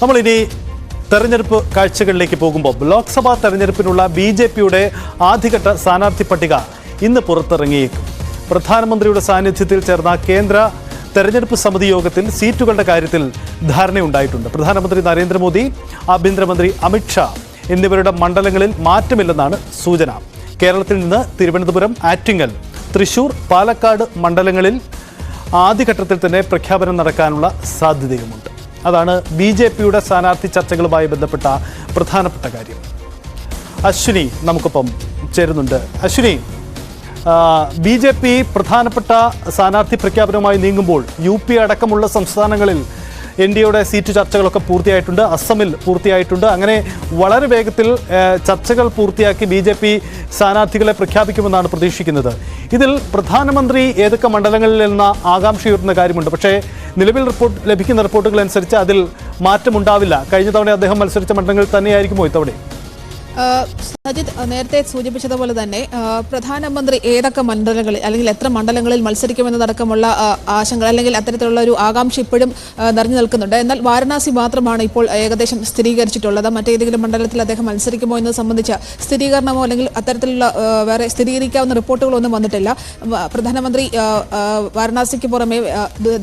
നമ്മളിനി തെരഞ്ഞെടുപ്പ് കാഴ്ചകളിലേക്ക് പോകുമ്പോൾ ലോക്സഭാ തെരഞ്ഞെടുപ്പിനുള്ള ബി ജെ പിയുടെ ആദ്യഘട്ട സ്ഥാനാർത്ഥി പട്ടിക ഇന്ന് പുറത്തിറങ്ങിയേക്കും. പ്രധാനമന്ത്രിയുടെ സാന്നിധ്യത്തിൽ ചേർന്ന കേന്ദ്ര തെരഞ്ഞെടുപ്പ് സമിതി യോഗത്തിൽ സീറ്റുകളുടെ കാര്യത്തിൽ ധാരണയുണ്ടായിട്ടുണ്ട്. പ്രധാനമന്ത്രി നരേന്ദ്രമോദി ആഭ്യന്തരമന്ത്രി അമിത്ഷാ എന്നിവരുടെ മണ്ഡലങ്ങളിൽ മാറ്റമില്ലെന്നാണ് സൂചന. കേരളത്തിൽ നിന്ന് തിരുവനന്തപുരം ആറ്റിങ്ങൽ തൃശൂർ പാലക്കാട് മണ്ഡലങ്ങളിൽ ആദ്യഘട്ടത്തിൽ തന്നെ പ്രഖ്യാപനം നടക്കാനുള്ള സാധ്യതയുമുണ്ട്. അതാണ് ബി ജെ പിയുടെ സ്ഥാനാർത്ഥി ചർച്ചകളുമായി ബന്ധപ്പെട്ട പ്രധാനപ്പെട്ട കാര്യം. അശ്വിനി നമുക്കിപ്പം ചേരുന്നുണ്ട്. അശ്വിനി ബി ജെ പി പ്രധാനപ്പെട്ട സ്ഥാനാർത്ഥി പ്രഖ്യാപനവുമായി നീങ്ങുമ്പോൾ യു പി അടക്കമുള്ള സംസ്ഥാനങ്ങളിൽ എൻ ഡി എയുടെ സീറ്റ് ചർച്ചകളൊക്കെ പൂർത്തിയായിട്ടുണ്ട് അസമിൽ പൂർത്തിയായിട്ടുണ്ട്. അങ്ങനെ വളരെ വേഗത്തിൽ ചർച്ചകൾ പൂർത്തിയാക്കി ബി ജെ പി സ്ഥാനാർത്ഥികളെ പ്രഖ്യാപിക്കുമെന്നാണ് പ്രതീക്ഷിക്കുന്നത്. ഇതിൽ പ്രധാനമന്ത്രി ഏതൊക്കെ മണ്ഡലങ്ങളിൽ എന്ന ആകാംക്ഷയുയർന്ന കാര്യമുണ്ട്? പക്ഷേ നിലവിൽ റിപ്പോർട്ട് ലഭിക്കുന്ന റിപ്പോർട്ടുകൾ അനുസരിച്ച് അതിൽ മാറ്റമുണ്ടാവില്ല. കഴിഞ്ഞ തവണ അദ്ദേഹം മത്സരിച്ച മണ്ഡലങ്ങളിൽ തന്നെയായിരിക്കുമോ ഇത്തവണ? ആ, സജിത് നേരത്തെ സൂചിപ്പിച്ചതുപോലെ തന്നെ പ്രധാനമന്ത്രി ഏതൊക്കെ മണ്ഡലങ്ങളിൽ അല്ലെങ്കിൽ എത്ര മണ്ഡലങ്ങളിൽ മത്സരിക്കുമെന്നതടക്കമുള്ള ആശങ്ക അല്ലെങ്കിൽ അത്തരത്തിലുള്ള ഒരു ആകാംക്ഷ ഇപ്പോഴും നിറഞ്ഞു നിൽക്കുന്നുണ്ട്. എന്നാൽ വാരണാസി മാത്രമാണ് ഇപ്പോൾ ഏകദേശം സ്ഥിരീകരിച്ചിട്ടുള്ളത്. മറ്റേതെങ്കിലും മണ്ഡലത്തിൽ അദ്ദേഹം മത്സരിക്കുമോ എന്നത് സംബന്ധിച്ച സ്ഥിരീകരണമോ അല്ലെങ്കിൽ അത്തരത്തിലുള്ള വേറെ സ്ഥിരീകരിക്കാവുന്ന റിപ്പോർട്ടുകളൊന്നും വന്നിട്ടില്ല. പ്രധാനമന്ത്രി വാരണാസിക്ക് പുറമെ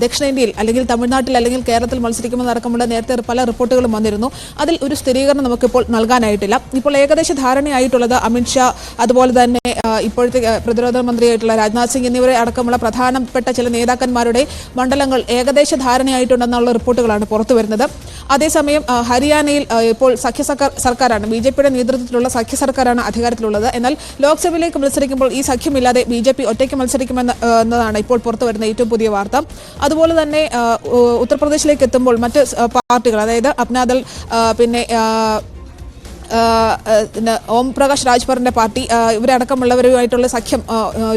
ദക്ഷിണേന്ത്യയിൽ അല്ലെങ്കിൽ തമിഴ്നാട്ടിൽ അല്ലെങ്കിൽ കേരളത്തിൽ മത്സരിക്കുമെന്നടക്കമുള്ള നേരത്തെ പല റിപ്പോർട്ടുകളും വന്നിരുന്നു. അതിൽ ഒരു സ്ഥിരീകരണം നമുക്കിപ്പോൾ നൽകാനായിട്ടില്ല. ഇപ്പോൾ ഏകദേശ ധാരണയായിട്ടുള്ളത് അമിത്ഷാ അതുപോലെ തന്നെ ഇപ്പോഴത്തെ പ്രതിരോധ മന്ത്രിയായിട്ടുള്ള രാജ്നാഥ് സിംഗ് എന്നിവരെ അടക്കമുള്ള പ്രധാനപ്പെട്ട ചില നേതാക്കന്മാരുടെ മണ്ഡലങ്ങൾ ഏകദേശ ധാരണയായിട്ടുണ്ടെന്നുള്ള റിപ്പോർട്ടുകളാണ് പുറത്തു വരുന്നത്. അതേസമയം ഹരിയാനയിൽ ഇപ്പോൾ സഖ്യ സർക്കാരാണ് ബി ജെ പിയുടെ നേതൃത്വത്തിലുള്ള സഖ്യ സർക്കാരാണ് അധികാരത്തിലുള്ളത്. എന്നാൽ ലോക്സഭയിലേക്ക് മത്സരിക്കുമ്പോൾ ഈ സഖ്യമില്ലാതെ ബി ജെ പി ഒറ്റയ്ക്ക് മത്സരിക്കുമെന്ന് എന്നതാണ് ഇപ്പോൾ പുറത്തു വരുന്ന ഏറ്റവും പുതിയ വാർത്ത. അതുപോലെ തന്നെ ഉത്തർപ്രദേശിലേക്ക് എത്തുമ്പോൾ മറ്റ് പാർട്ടികൾ അതായത് ആ, പിന്നെ ഓം പ്രകാശ് രാജ്ഭറിന്റെ പാർട്ടി ഇവരടക്കമുള്ളവരുമായിട്ടുള്ള സഖ്യം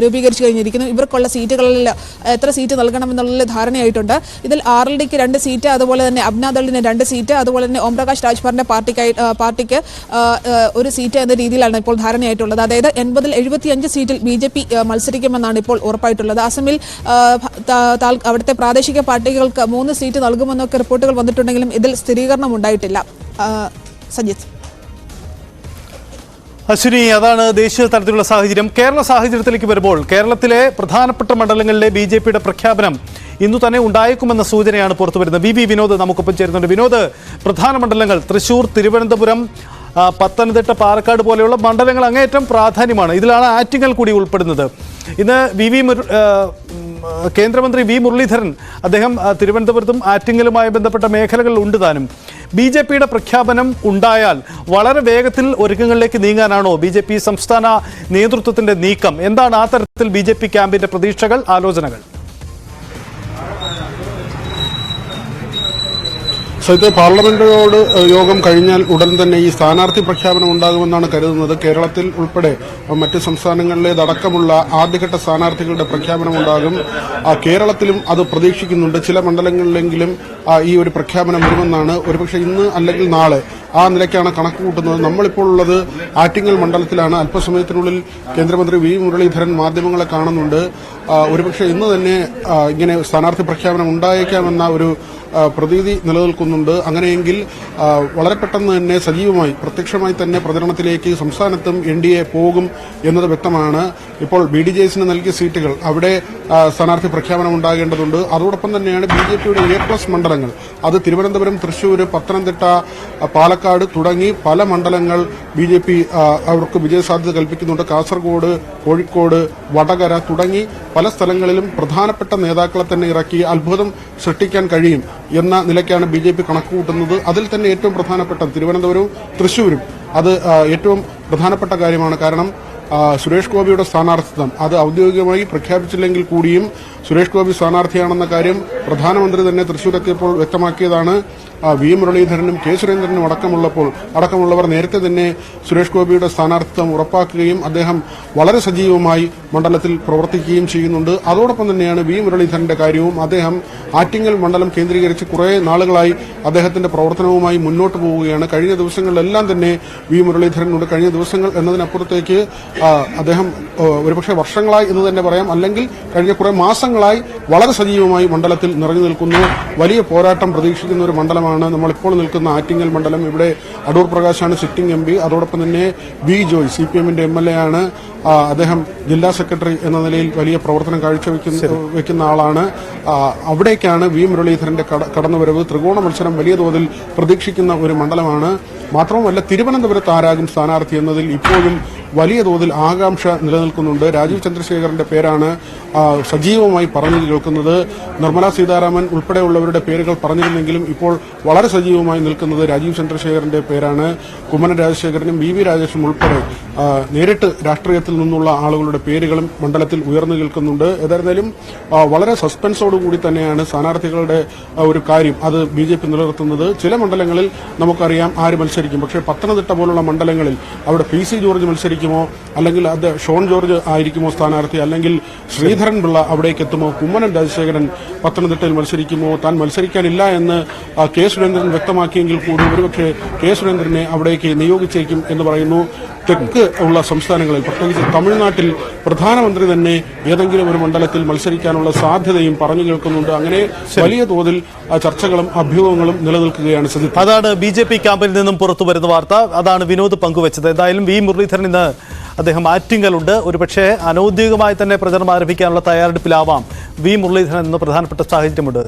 രൂപീകരിച്ചു കഴിഞ്ഞിരിക്കുന്നു. ഇവർക്കുള്ള സീറ്റുകളിൽ എത്ര സീറ്റ് നൽകണമെന്നുള്ള ധാരണയായിട്ടുണ്ട്. ഇതിൽ ആർ എൽ ഡിക്ക് രണ്ട് സീറ്റ് അതുപോലെ തന്നെ അബ്നാദളിന് രണ്ട് സീറ്റ് അതുപോലെ തന്നെ ഓം പ്രകാശ് രാജ്ഭറിന്റെ പാർട്ടിക്കായി പാർട്ടിക്ക് ഒരു സീറ്റ് എന്ന രീതിയിലാണ് ഇപ്പോൾ ധാരണയായിട്ടുള്ളത്. അതായത് എൺപതിൽ എഴുപത്തിയഞ്ച് സീറ്റിൽ ബി ജെ പി മത്സരിക്കുമെന്നാണ് ഇപ്പോൾ ഉറപ്പായിട്ടുള്ളത്. അസമിൽ അവിടുത്തെ പ്രാദേശിക പാർട്ടികൾക്ക് മൂന്ന് സീറ്റ് നൽകുമെന്നൊക്കെ റിപ്പോർട്ടുകൾ വന്നിട്ടുണ്ടെങ്കിലും ഇതിൽ സ്ഥിരീകരണം ഉണ്ടായിട്ടില്ല സജിത്ത് അശ്വിനി അതാണ് ദേശീയ തലത്തിലുള്ള സാഹചര്യം. കേരള സാഹചര്യത്തിലേക്ക് വരുമ്പോൾ കേരളത്തിലെ പ്രധാനപ്പെട്ട മണ്ഡലങ്ങളിലെ ബി ജെ പിയുടെ പ്രഖ്യാപനം ഇന്നു തന്നെ ഉണ്ടായേക്കുമെന്ന സൂചനയാണ് പുറത്തു വരുന്നത്. വി വിനോദ് നമുക്കൊപ്പം ചേരുന്നുണ്ട്. വിനോദ് പ്രധാന മണ്ഡലങ്ങൾ തൃശൂർ തിരുവനന്തപുരം പത്തനംതിട്ട പാലക്കാട് പോലെയുള്ള മണ്ഡലങ്ങൾ അങ്ങേയറ്റം പ്രാധാന്യമാണ്. ഇതിലാണ് ആറ്റിങ്ങൽ കൂടി ഉൾപ്പെടുന്നത്. ഇന്ന് വി വി കേന്ദ്രമന്ത്രി വി മുരളീധരൻ അദ്ദേഹം തിരുവനന്തപുരത്തും ആറ്റിങ്ങലുമായി ബന്ധപ്പെട്ട മേഖലകളിൽ ഉണ്ട് താനും. ബി ജെ പിയുടെ പ്രഖ്യാപനം ഉണ്ടായാൽ വളരെ വേഗത്തിൽ ഒരുക്കങ്ങളിലേക്ക് നീങ്ങാനാണോ ബി ജെ പി സംസ്ഥാന നേതൃത്വത്തിന്റെ നീക്കം? എന്താണ് ആ തരത്തിൽ ബി ജെ പി ക്യാമ്പിന്റെ പ്രതീക്ഷകൾ ആലോചനകൾ? സഹിത പാർലമെന്റോട് യോഗം കഴിഞ്ഞാൽ ഉടൻ തന്നെ ഈ സ്ഥാനാർത്ഥി പ്രഖ്യാപനം ഉണ്ടാകുമെന്നാണ് കരുതുന്നത്. കേരളത്തിൽ ഉൾപ്പെടെ മറ്റ് സംസ്ഥാനങ്ങളിലേതടക്കമുള്ള ആദ്യഘട്ട സ്ഥാനാർത്ഥികളുടെ പ്രഖ്യാപനം ഉണ്ടാകും. കേരളത്തിലും അത് പ്രതീക്ഷിക്കുന്നുണ്ട്. ചില മണ്ഡലങ്ങളിലെങ്കിലും ഈ ഒരു പ്രഖ്യാപനം വരുമെന്നാണ് ഒരുപക്ഷെ ഇന്ന് അല്ലെങ്കിൽ നാളെ ആ നിലയ്ക്കാണ് കണക്ക് കൂട്ടുന്നത്. നമ്മളിപ്പോൾ ഉള്ളത് ആറ്റിങ്ങൽ മണ്ഡലത്തിലാണ്. അല്പസമയത്തിനുള്ളിൽ കേന്ദ്രമന്ത്രി വി മുരളീധരൻ മാധ്യമങ്ങളെ കാണുന്നുണ്ട്. ഒരുപക്ഷെ ഇന്ന് തന്നെ ഇങ്ങനെ സ്ഥാനാർത്ഥി പ്രഖ്യാപനം ഉണ്ടായേക്കാമെന്ന ഒരു പ്രതീതി നിലനിൽക്കുന്നുണ്ട്. അങ്ങനെയെങ്കിൽ വളരെ പെട്ടെന്ന് തന്നെ സജീവമായി പ്രത്യക്ഷമായി തന്നെ പ്രചരണത്തിലേക്ക് സംസ്ഥാനത്തും എൻ ഡി എ പോകും എന്നത് വ്യക്തമാണ്. ഇപ്പോൾ ബി ഡി ജെ എസിന് നൽകിയ സീറ്റുകൾ അവിടെ സ്ഥാനാർത്ഥി പ്രഖ്യാപനം ഉണ്ടാകേണ്ടതുണ്ട്. അതോടൊപ്പം തന്നെയാണ് ബി ജെ പിയുടെ എ പ്ലസ് മണ്ഡലങ്ങൾ. അത് തിരുവനന്തപുരം തൃശൂർ പത്തനംതിട്ട പാലക്കാട് തുടങ്ങി പല മണ്ഡലങ്ങൾ ബി ജെ പി അവർക്ക് വിജയസാധ്യത കൽപ്പിക്കുന്നുണ്ട്. കാസർഗോഡ് കോഴിക്കോട് വടകര തുടങ്ങി പല സ്ഥലങ്ങളിലും പ്രധാനപ്പെട്ട നേതാക്കളെ തന്നെ ഇറക്കി അത്ഭുതം സൃഷ്ടിക്കാൻ കഴിയും എന്ന നിലയ്ക്കാണ് ബി ജെ പി കണക്കുകൂട്ടുന്നത്. അതിൽ തന്നെ ഏറ്റവും പ്രധാനപ്പെട്ട തിരുവനന്തപുരവും തൃശൂരും അത് ഏറ്റവും പ്രധാനപ്പെട്ട കാര്യമാണ്. കാരണം സുരേഷ് ഗോപിയുടെ സ്ഥാനാർത്ഥിത്വം. അത് ഔദ്യോഗികമായി പ്രഖ്യാപിച്ചില്ലെങ്കിൽ കൂടിയും സുരേഷ് ഗോപി സ്ഥാനാർത്ഥിയാണെന്ന കാര്യം പ്രധാനമന്ത്രി തന്നെ തൃശൂരെത്തിയപ്പോൾ വ്യക്തമാക്കിയതാണ്. വി. മുരളീധരനും കെ. സുരേന്ദ്രനും അടക്കമുള്ളപ്പോൾ അടക്കമുള്ളവർ നേരത്തെ തന്നെ സുരേഷ് ഗോപിയുടെ സ്ഥാനാർത്ഥിത്വം ഉറപ്പാക്കുകയും അദ്ദേഹം വളരെ സജീവമായി മണ്ഡലത്തിൽ പ്രവർത്തിക്കുകയും ചെയ്യുന്നുണ്ട്. അതോടൊപ്പം തന്നെയാണ് വി. മുരളീധരന്റെ കാര്യവും. അദ്ദേഹം ആറ്റിങ്ങൽ മണ്ഡലം കേന്ദ്രീകരിച്ച് കുറേ നാളുകളായി അദ്ദേഹത്തിന്റെ പ്രവർത്തനവുമായി മുന്നോട്ട് പോവുകയാണ്. കഴിഞ്ഞ ദിവസങ്ങളിലെല്ലാം തന്നെ വി. മുരളീധരനുണ്ട് കഴിഞ്ഞ ദിവസങ്ങൾ എന്നതിനപ്പുറത്തേക്ക് അദ്ദേഹം ഒരുപക്ഷെ വർഷങ്ങളായി എന്ന് തന്നെ പറയാം. അല്ലെങ്കിൽ കഴിഞ്ഞ കുറേ മാസങ്ങളായി വളരെ സജീവമായി മണ്ഡലത്തിൽ നിറഞ്ഞു നിൽക്കുന്നു. വലിയ പോരാട്ടം പ്രതീക്ഷിക്കുന്ന ഒരു മണ്ഡലമാണ്. നമ്മളിപ്പോൾ നിൽക്കുന്ന ആറ്റിങ്ങൽ മണ്ഡലം. ഇവിടെ അടൂർ പ്രകാശാണ് സിറ്റിംഗ് എം പി. അതോടൊപ്പം തന്നെ വി ജോയ് സി പി എമ്മിന്റെ എം എൽ എ ആണ്. അദ്ദേഹം ജില്ലാ സെക്രട്ടറി എന്ന നിലയിൽ വലിയ പ്രവർത്തനം കാഴ്ചവെക്കുന്ന വെക്കുന്ന ആളാണ്. അവിടേക്കാണ് വി മുരളീധരന്റെ കട- കടന്നുവരവ്. ത്രികോണ മത്സരം വലിയ തോതിൽ പ്രതീക്ഷിക്കുന്ന ഒരു മണ്ഡലമാണ്. മാത്രവുമല്ല തിരുവനന്തപുരത്ത് ആരാകും സ്ഥാനാർത്ഥി എന്നതിൽ ഇപ്പോഴും വലിയ തോതിൽ ആകാംക്ഷ നിലനിൽക്കുന്നുണ്ട്. രാജീവ് ചന്ദ്രശേഖറിന്റെ പേരാണ് സജീവമായി പറഞ്ഞു കേൾക്കുന്നത്. നിർമ്മലാ സീതാരാമൻ ഉൾപ്പെടെയുള്ളവരുടെ പേരുകൾ പറഞ്ഞിരുന്നെങ്കിലും ഇപ്പോൾ വളരെ സജീവമായി നിൽക്കുന്നത് രാജീവ് ചന്ദ്രശേഖറിന്റെ പേരാണ്. കുമ്മനം രാജശേഖരനും വി വി രാജേഷും ഉൾപ്പെടെ നേരിട്ട് രാഷ്ട്രീയത്തിൽ നിന്നുള്ള ആളുകളുടെ പേരുകളും മണ്ഡലത്തിൽ ഉയർന്നു കേൾക്കുന്നുണ്ട്. ഏതായിരുന്നാലും വളരെ സസ്പെൻസോടുകൂടി തന്നെയാണ് സ്ഥാനാർത്ഥികളുടെ ഒരു കാര്യം അത് ബി ജെ പി നിലനിർത്തുന്നത്. ചില മണ്ഡലങ്ങളിൽ നമുക്കറിയാം ആര് മത്സരിക്കും. പക്ഷേ പത്തനംതിട്ട പോലുള്ള മണ്ഡലങ്ങളിൽ അവിടെ പി സി ജോർജ് മത്സരിക്കുമോ അല്ലെങ്കിൽ അത് ഷോൺ ജോർജ് ആയിരിക്കുമോ സ്ഥാനാർത്ഥി? അല്ലെങ്കിൽ ശ്രീധരൻ പിള്ള അവിടേക്ക് എത്തുമോ? കുമ്മനം രാജശേഖരൻ പത്തനംതിട്ടയിൽ മത്സരിക്കുമോ? താൻ മത്സരിക്കാനില്ല എന്ന് കെ. സുരേന്ദ്രൻ വ്യക്തമാക്കിയെങ്കിൽ കൂടി ഒരുപക്ഷെ കെ. സുരേന്ദ്രനെ അവിടേക്ക് നിയോഗിച്ചേക്കും എന്ന് പറയുന്നു. തെക്ക് ഉള്ള സംസ്ഥാനങ്ങളിൽ പ്രത്യേകിച്ച് തമിഴ്നാട്ടിൽ പ്രധാനമന്ത്രി തന്നെ ഏതെങ്കിലും ഒരു മണ്ഡലത്തിൽ മത്സരിക്കാനുള്ള സാധ്യതയും പറഞ്ഞു കേൾക്കുന്നുണ്ട്. അങ്ങനെ വലിയ തോതിൽ ചർച്ചകളും അഭ്യൂഹങ്ങളും നിലനിൽക്കുകയാണ് അതാണ് ബി ജെ പി ക്യാമ്പിൽ നിന്നും പുറത്തു വരുന്ന വാർത്ത. അതാണ് വിനോദ് പങ്കുവച്ചത്. എന്തായാലും വി മുരളീധരൻ ഇന്ന് അദ്ദേഹം ആറ്റിങ്കലുണ്ട് ഒരുപക്ഷെ അനൌദ്യോഗികമായി തന്നെ പ്രചരണം ആരംഭിക്കാനുള്ള തയ്യാറെടുപ്പിലാവാം. വി മുരളീധരൻ എന്ന പ്രധാനപ്പെട്ട സാഹചര്യമുണ്ട്